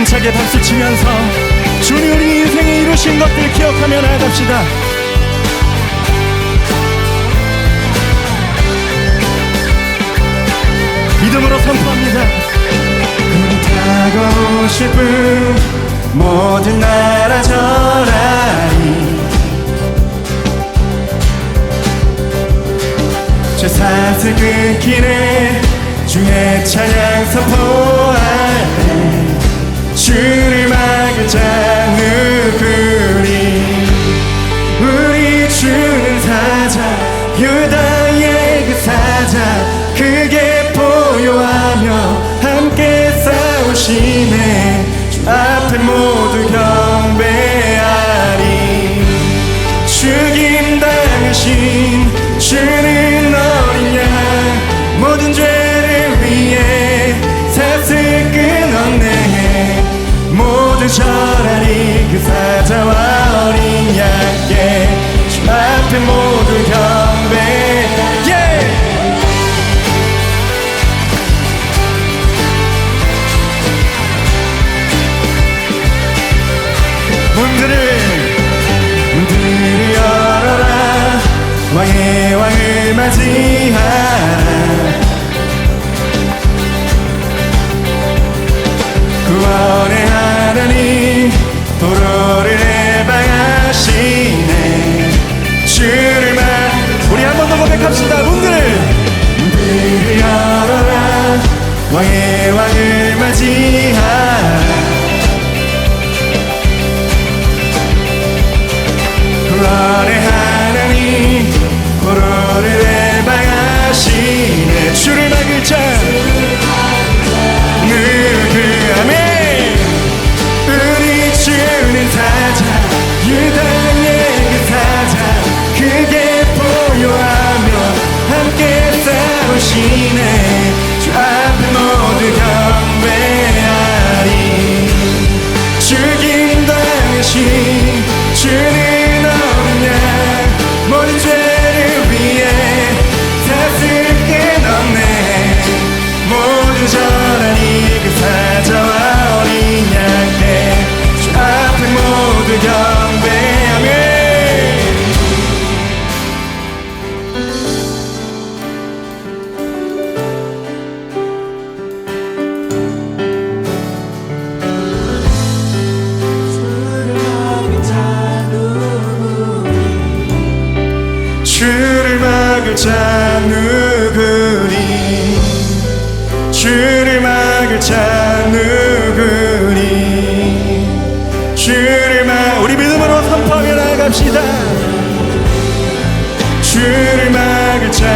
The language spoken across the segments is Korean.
감사하게 박수 치면서 주님 우리 인생에 이루신 것들 기억하며 나아갑시다. 믿음으로 선포합니다. 타고 싶은 모든 나라 전하니 죄사슬 끊기네 주의 찬양 선포하네 주를 막을 자 누구니 우리 주는 사자 유다의 그 사자 그게 보유하며 함께 싸우시네. 주 앞에 모두 경 모두 절하리 그 사자와 어린 양께 주 앞에 모두 경배. yeah! 문들을 문들을 열어라. 왕의 왕을 맞이하라. 구원의 고백합시다 문들을. 문들을 열어라. 왕의 왕을 싸우시네 주 앞에 모두 경배하리. 죽임 당하신 자 누구니 주를 막을 자 누구니 주를 막 우리 믿음으로 선포하며 나아갑시다. 주를 막을 자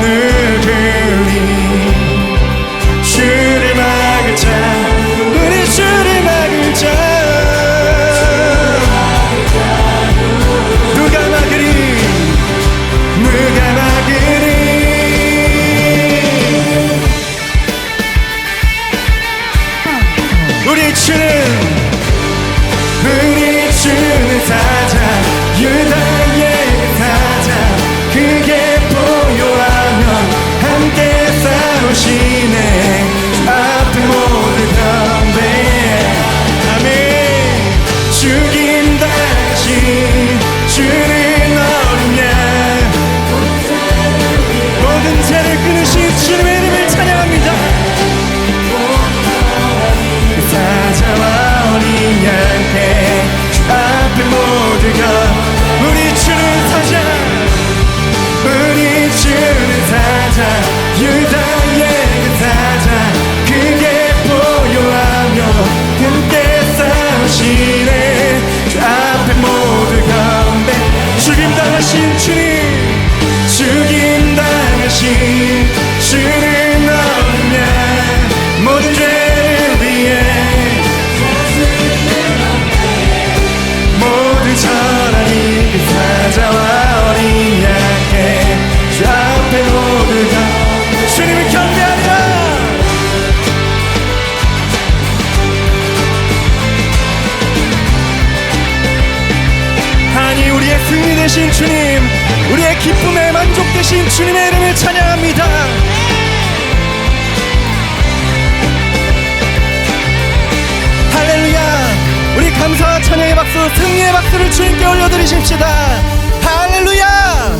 누구니 우리 주는 사자 유다 당하신 주님 죽임 당하신 주는 어린 양 모든 죄를 위해 전하니 그 사자와 되신 주님 우리의 기쁨에 만족 되신 주님의 이름을 찬양합니다. 할렐루야. 우리 감사와 찬양의 박수 승리의 박수를 주님께 올려드리십시다. 할렐루야.